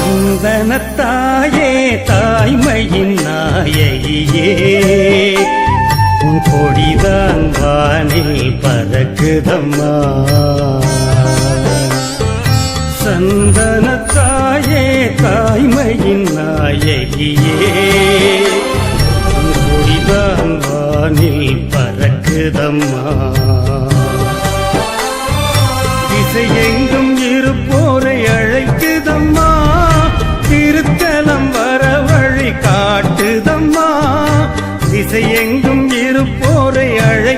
சந்தனத்தாயே தாய்மையின் நாயகியே. உன் கொடிதான் வானில் பறக்குதம்மா. சந்தனத்தாயே தாய்மையின் நாயகியே. உன் கொடிதான் வானில் பறக்குதம்மா. திசையெங்கும் இருப்போம் திசையெங்கும் இருப்போரை அழ